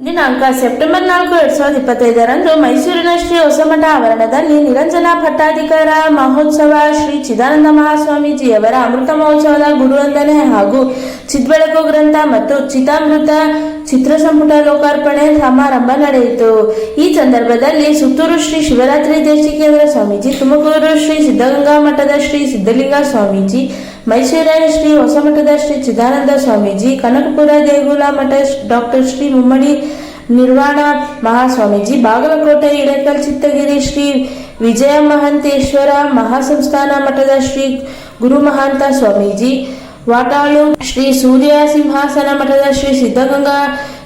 ದಿನಾಂಕ ಸೆಪ್ಟೆಂಬರ್ ನಾಲ್ಕು, ಎರಡ್ ಸಾವಿರದ ಇಪ್ಪತ್ತೈದರಂದು ಮೈಸೂರಿನ ಶ್ರೀ ಹೊಸಮಠ ಆವರಣದಲ್ಲಿ ನಿರಂಜನ ಭಟ್ಟಾಧಿಕಾರ ಮಹೋತ್ಸವ ಶ್ರೀ ಚಿದಾನಂದ ಮಹಾಸ್ವಾಮೀಜಿಯವರ ಅಮೃತ ಮಹೋತ್ಸವದ ಗುರುವಂದನೆ ಹಾಗೂ ಚಿದ್ಬೆಳಕು ಗ್ರಂಥ ಮತ್ತು ಚಿತಾಮೃತ ಚಿತ್ರ ಸಂಪುಟ ಲೋಕಾರ್ಪಣೆ ಸಮಾರಂಭ ನಡೆಯಿತು. ಈ ಸಂದರ್ಭದಲ್ಲಿ ಸುತ್ತೂರು ಶ್ರೀ ಶಿವರಾತ್ರಿ ದೇಶಿಕೇಂದ್ರ ಸ್ವಾಮೀಜಿ, ತುಮಕೂರು ಶ್ರೀ ಸಿದ್ಧಗಂಗಾ ಮಠದ ಶ್ರೀ ಸಿದ್ಧಲಿಂಗ ಸ್ವಾಮೀಜಿ ಮೈಸೂರಿನ ಶ್ರೀ ಹೊಸಮಠದ ಶ್ರೀ ಚಿದಾನಂದ ಸ್ವಾಮೀಜಿ ಕನಕಪುರ ದೇಗುಲ ಮಠ ಡಾಕ್ಟರ್ ಶ್ರೀ ಮುಮ್ಮಡಿ ನಿರ್ವಾಣ ಮಹಾಸ್ವಾಮೀಜಿ ಬಾಗಲಕೋಟೆ ಇಳಕಲ್ ಚಿತ್ತಗಿರಿ ಶ್ರೀ ವಿಜಯ ಮಹಂತೇಶ್ವರ ಮಹಾಸಂಸ್ಥಾನ ಮಠದ ಶ್ರೀ ಗುರು ಮಹಾಂತ ಸ್ವಾಮೀಜಿ ವಾಟಾಳು, ಶ್ರೀ ಸೂರ್ಯ ಸಿಂಹಾಸನ ಮಠದ ಶ್ರೀ ಸಿದ್ಧಗಂಗಾ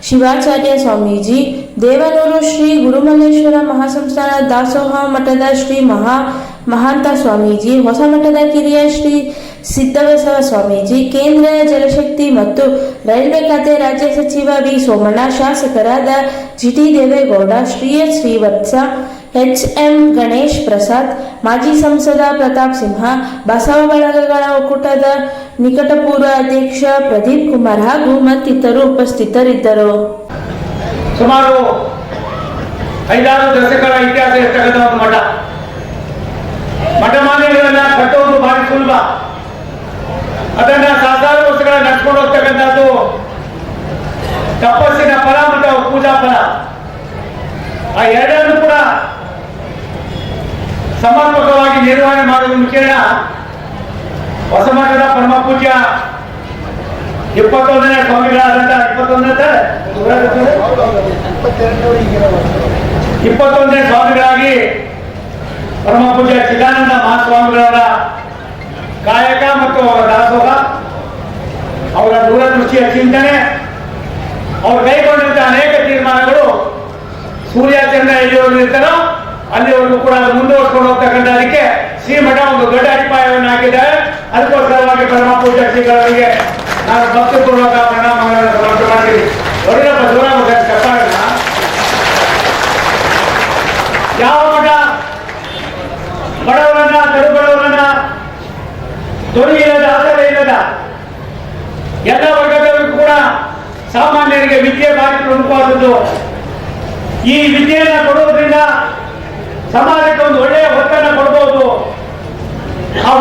ಶಿವಾಚಾರ್ಯ ಸ್ವಾಮೀಜಿ, ದೇವನೂರು ಶ್ರೀ ಗುರುಮಲ್ಲೇಶ್ವರ ಮಹಾಸಂಸ್ಥಾನ ದಾಸೋಹ ಮಠದ ಶ್ರೀ ಮಹಾ ಮಹಾಂತ ಸ್ವಾಮೀಜಿ, ಹೊಸ ಮಠದ ಕಿರಿಯ ಶ್ರೀ ಸಿದ್ಧವಸವ ಸ್ವಾಮೀಜಿ, ಕೇಂದ್ರ ಜಲಶಕ್ತಿ ಮತ್ತು ರೈಲ್ವೆ ಖಾತೆ ರಾಜ್ಯ ಸಚಿವ ವಿ ಸೋಮಣ್ಣ, ಶಾಸಕರಾದ G T Devegowda, Shri S Srivatsa, H M Ganesh Prasad, ಮಾಜಿ ಸಂಸದ ಪ್ರತಾಪ್ ಸಿಂಹ, ಬಸವ ಬಳಗಗಳ ಒಕ್ಕೂಟದ ನಿಕಟಪೂರ್ವ ಅಧ್ಯಕ್ಷ ಪ್ರದೀಪ್ ಕುಮಾರ್ ಹಾಗೂ ಮತ್ತಿತರರು ಉಪಸ್ಥಿತರಿದ್ದರು. ಸುಮಾರು ಐದಾರು ದಶಕಗಳ ಇತಿಹಾಸ ಇರ್ತಕ್ಕಂಥ ಒಂದು ಮಠ. ಮಠಮಾನ್ಯಗಳನ್ನ ಕಟ್ಟುವುದು ಬಹಳ ಸುಲಭ. ಅದನ್ನ ಸಾವಿರಾರು ವರ್ಷಗಳ ನಡ್ಕೊಂಡು ಹೋಗ್ತಕ್ಕಂಥದ್ದು ತಪಸ್ಸಿನ ಫಲ ಮತ್ತು ಪೂಜಾ ಫಲ. ಆ ಎರಡನ್ನು ಕೂಡ ಸಮರ್ಪಕವಾಗಿ ನಿರ್ವಹಣೆ ಮಾಡುವುದು ಮುಖೇನ ಹೊಸ ಮಠದ ಪರಮ ಪೂಜ್ಯ ಇಪ್ಪತ್ತೊಂದನೇ ಸ್ವಾಮಿಗಳಾದಂತ ಇಪ್ಪತ್ತೊಂದನೇ ಇಪ್ಪತ್ತೊಂದನೇ ಸ್ವಾಮಿಗಳಾಗಿ ಪರಮ ಪೂಜ್ಯ ಚಿದಾನಂದ ಮಹಾಸ್ವಾಮಿಗಳವರ ಕಾಯಕ ಮತ್ತು ಅವರ ದಾಸೋಹ, ಅವರ ದೂರದೃಷ್ಟಿಯ ಚಿಂತನೆ, ಅವರು ಕೈಗೊಂಡಂತ ಅನೇಕ ತೀರ್ಮಾನಗಳು ಸೂರ್ಯಚಂದ್ರ ಎಲ್ಲಿವರೆಗೂ ಇರ್ತಾರೋ ಅಲ್ಲಿವರೆಗೂ ಕೂಡ ಮುಂದುವರ್ಸ್ಕೊಂಡು ಹೋಗ್ತಕ್ಕಂಥ ಅದಕ್ಕೆ ಶ್ರೀಮಠ ಒಂದು ದೊಡ್ಡ ಅಡಿಪಾಯವನ್ನು ಹಾಕಿದ್ದಾರೆ. ಅದಕ್ಕೋಸ್ಕರವಾಗಿ ಕರ್ಮ ಪೂಜಾ ಶ್ರೀಗಳಿಗೆ ನಾನು ಭಕ್ತಿಪೂರ್ವಕ ಪ್ರಣಾಮಗಳನ್ನು ಸಮರ್ಪಣೆ ಮಾಡ್ತೀನಿ. ಒಳ್ಳೆಯ ಬಸವರಾಮ ಕಪ್ಪಾಡಲ್ಲ ಯಾವ ಮಠ? ಬಡವರನ್ನ ತರುಬಡವರನ್ನ ಧ್ವನಿ ಇಲ್ಲದ, ಆಧಾರ ಇಲ್ಲದ ಎಲ್ಲ ವರ್ಗದವರಿಗೂ ಕೂಡ ಸಾಮಾನ್ಯರಿಗೆ ವಿದ್ಯೆ ಭಾರಿ ಪ್ರಮುಖವಾದದ್ದು ಈ ವಿದ್ಯೆಯನ್ನು ಕೊಡುವುದರಿಂದ ಸಮಾಜಕ್ಕೆ ಒಂದು ಒಳ್ಳೆಯ ಹೊತ್ತನ್ನು ಕೊಡಬಹುದು ಆ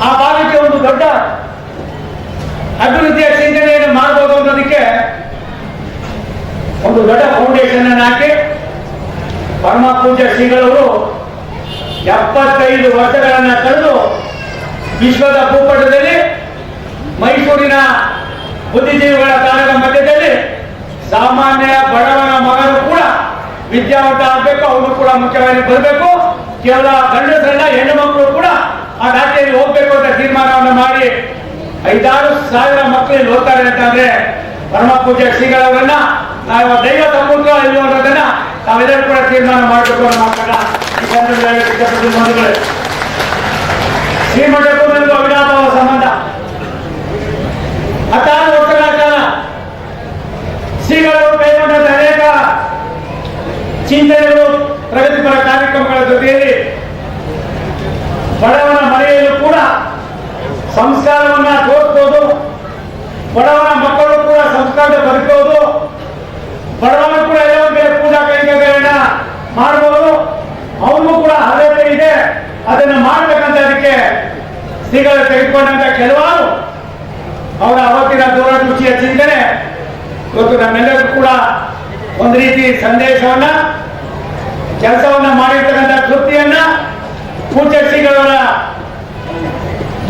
ಆ ಭಾಗಕ್ಕೆ ಒಂದು ದೊಡ್ಡ ಅಭಿವೃದ್ಧಿಯ ಚಿಂತನೆಯನ್ನು ಮಾಡಬಹುದು ಅನ್ನೋದಕ್ಕೆ ಒಂದು ದೊಡ್ಡ ಫೌಂಡೇಶನ್ ಅನ್ನು ಹಾಕಿ ಪರಮ ಪೂಜ್ಯ ಶ್ರೀಗಳವರು ಎಪ್ಪತ್ತೈದು ವರ್ಷಗಳನ್ನ ಕಳೆದು ವಿಶ್ವದ ಭೂಪಟದಲ್ಲಿ ಮೈಸೂರಿನ ಬುದ್ಧಿಜೀವಿಗಳ ತಾಣದ ಮಧ್ಯದಲ್ಲಿ ಸಾಮಾನ್ಯ ಬಡವನ ಮಗನು ಕೂಡ ವಿದ್ಯಾವಂತ ಆಗಬೇಕು, ಅವನು ಕೂಡ ಮುಖ್ಯವಾಗಿ ಬರಬೇಕು. ಕೇವಲ ಗಂಡಸರನ್ನ ಹೆಣ್ಣು ಮಕ್ಕಳು ಕೂಡ ಆ ದಾಟಿಯಲ್ಲಿ ಹೋಗ್ಬೇಕು ಅಂತ ತೀರ್ಮಾನವನ್ನು ಮಾಡಿ ಐದಾರು ಸಾವಿರ ಮಕ್ಕಳು ಓದ್ತಾರೆ ಅಂತಂದ್ರೆ ಪರಮ ಪೂಜೆ ಶ್ರೀಗಳವರನ್ನ ನಾವು ದೈವ ಸಂಪೂರ್ಣ ಅನ್ನೋದನ್ನ ನಾವೆಲ್ಲರೂ ಕೂಡ ತೀರ್ಮಾನ ಮಾಡಬೇಕು ಅನ್ನೋ ಶ್ರೀಮಠಕ್ಕೂ ನನಗೂ ಅವಿನಾಭಾವ ಸಂಬಂಧ. ಹತ್ತಾರು ವರ್ಷಗಳ ಕಾಲ ಶ್ರೀಗಳು ಕೈಗೊಂಡ ಅನೇಕ ಚಿಂತನೆಗಳು ಪ್ರಗತಿಪರ ಕಾರ್ಯಕ್ರಮಗಳ ಜೊತೆಯಲ್ಲಿ ಕೂಡ ಸಂಸ್ಕಾರವನ್ನ ತೋರಿಸೋದು ಬಡವನ ಮಕ್ಕಳು ಕೂಡ ಸಂಸ್ಕಾರ ಬದುಕೋದು, ಬಡವನ ಕೂಡ ಯಾವುದೇ ಪೂಜಾ ಕೈಂಕರ್ಯಗಳನ್ನ ಮಾಡಬಹುದು ಅವನು ಕೂಡ ಅರ್ಹತೆ ಇದೆ. ಅದನ್ನು ಮಾಡ್ಬೇಕಂತ ಅದಕ್ಕೆ ಶ್ರೀಗಳು ತೆಗೆದುಕೊಂಡಂತ ಕೆಲವರು ಅವರ ಅವತ್ತಿನ ದೂರದೃಷ್ಟಿಯ ಚಿಂತನೆ. ಇವತ್ತು ನಮ್ಮೆಲ್ಲರೂ ಕೂಡ ಒಂದು ರೀತಿ ಸಂದೇಶವನ್ನ, ಕೆಲಸವನ್ನ ಮಾಡಿರ್ತಕ್ಕಂಥ ತೃಪ್ತಿಯನ್ನ ಪೂಜೆ ಶ್ರೀಗಳವರ